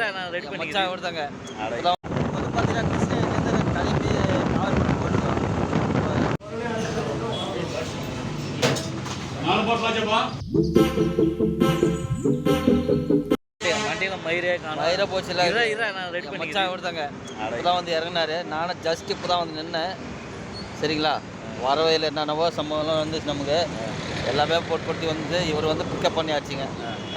இரா நான் ரெடி பண்ணி நாகர்கோவில் போயிட்டு வண்டியில மயிரே காணும். மயிரை இரா இரா நான் ரெடி பண்ணி மச்சான் அட. இப்போதான் வந்து இறங்குனாரு. நானும் ஜஸ்ட் இப்போ தான் வந்து நின்னேன். சரிங்களா? வரவையில் என்னென்னவோ சம்பவம்லாம் வந்து நமக்கு. எல்லாமே போட்டு போட்டு வந்து இவர் வந்து பிக்கப் பண்ணியாச்சுங்க.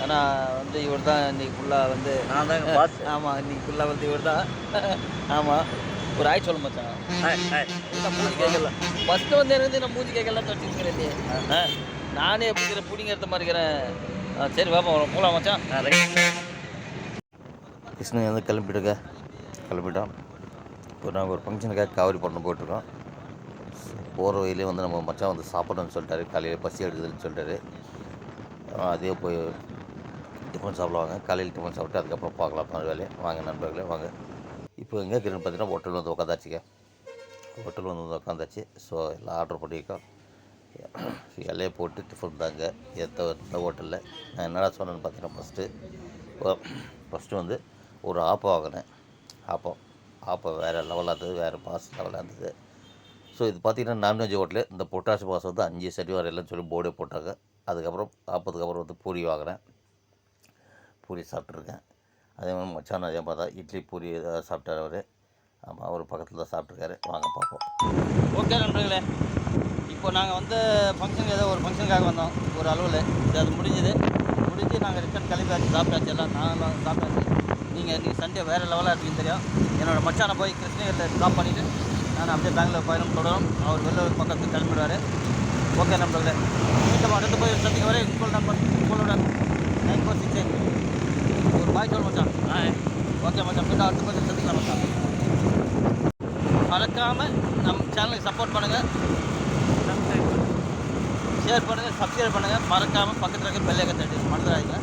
ஏன்னா வந்து இவர் தான் இன்னைக்கு ஃபுல்லாக வந்து நான் தான் ஆமாம் இன்னைக்கு ஃபுல்லாக வந்து இவர் தான். ஆமாம் ஒரு ஆய் சொல்ல மச்சான். ஹாய் ஹாய் நான் மூஞ்சி கேட்கல ஃபஸ்ட்டு வந்து இருந்து நான் மூஞ்சி கேட்கலாம் வச்சுக்கிறேன் ஆ. நானே எப்படி பூடிங்க எடுத்த மாதிரி இருக்கிறேன். ஆ, சரி வாப்பா போகலாம் மச்சான். கிருஷ்ணன் வந்து கிளம்பிட்டுங்க கிளம்பிட்டோம் இப்போ நாங்கள் ஒரு ஃபங்க்ஷனுக்காக காவிரி பட்டணம் போயிட்டுருக்கோம். போகிற வழியிலே வந்து நம்ம மச்சான் வந்து சாப்பிடணும்னு சொல்லிட்டாரு. காலையில் பசி எடுக்குதுன்னு சொல்லிட்டாரு. அதே போய் டிஃபன் சாப்பிடுவாங்க. காலையில் டிஃபன் சாப்பிட்டு அதுக்கப்புறம் பார்க்கலாம். அந்த வேலையை வாங்க நண்பர்களே வாங்க. இப்போ எங்கே இருக்கிறேன்னு பார்த்தீங்கன்னா ஹோட்டல் வந்து உட்காந்தாச்சுங்க ஹோட்டல் வந்து உட்காந்தாச்சு ஸோ எல்லாம் ஆர்டர் பண்ணியிருக்கோம். இலையை போட்டு டிஃபன் தாங்க. எந்த எந்த ஹோட்டலில் நான் என்னடா சொன்னேன்னு பார்த்தீங்கன்னா ஃபஸ்ட்டு ஃபஸ்ட்டு வந்து ஒரு ஆப்பம் வாங்கினேன். ஆப்பம். ஆப்பம் வேறு லெவலாக இருந்தது. வேறு பாஸ் லெவலாக இருந்தது. ஸோ இது பார்த்தீங்கன்னா நான்வெஜ் ஹோட்டலு இந்த பொட்டாசி பாஸ் வந்து அஞ்சு சரி வரையிலன்னு சொல்லி போர்டே போட்டாங்க. அதுக்கப்புறம் ஆப்பத்துக்கு அப்புறம் வந்து பூரி வாங்கினேன் பூரி சாப்பிட்ருக்கேன் அதே மாதிரி மச்சான் அதே மாதிரி தான். இட்லி பூரி சாப்பிட்டார் சாப்பிட்டாரு அவர். ஆமாம் அவர் பக்கத்தில் தான் சாப்பிட்ருக்காரு வாங்க பார்ப்போம். ஓகே நண்பர்களே இப்போ நாங்கள் வந்து ஃபங்க்ஷனுக்கு ஏதோ ஒரு ஃபங்க்ஷனுக்காக வந்தோம். ஒரு அளவில். இது அது முடிஞ்சது. முடிஞ்சு நாங்கள் ரிட்டர்ன் கிளம்பியாச்சு சாப்பிட்டாச்சு. எல்லாம் நாங்களும் சாப்பிட்டாச்சு. நீங்கள் நீங்கள் சண்டே வேறு லெவலாக இருக்குன்னு தெரியும். என்னோடய மச்சானை போய் கிருஷ்ணகிரியில் ட்ராப் பண்ணிவிட்டு நான் அப்படியே பெங்களூர் பயணம் தொடரும். அவர் வெளில ஒரு பக்கத்துக்கு கிளம்பிடுவார். ஓகே நண்பர்களே. மீண்டும் அடுத்து போய் சந்திக்க வரை உங்கள் நண்பன் உங்களுடன் நைன் ஃபோர் சிக்ஸ் எயிட். ஒரு பாய் சொல் மச்சான். ஓகே மச்சான். மீண்டும் அடுத்த போய் சந்திக்கலாம் மச்சான். மறக்காமல் நம்ம சேனலுக்கு சப்போர்ட் பண்ணுங்கள் ஷேர் பண்ணுங்கள் சப்ஸ்கிரைப் பண்ணுங்கள் மறக்காமல் பக்கத்தில் இருக்க பெல்லைக்கை தட்டி மறந்துடாதீங்க.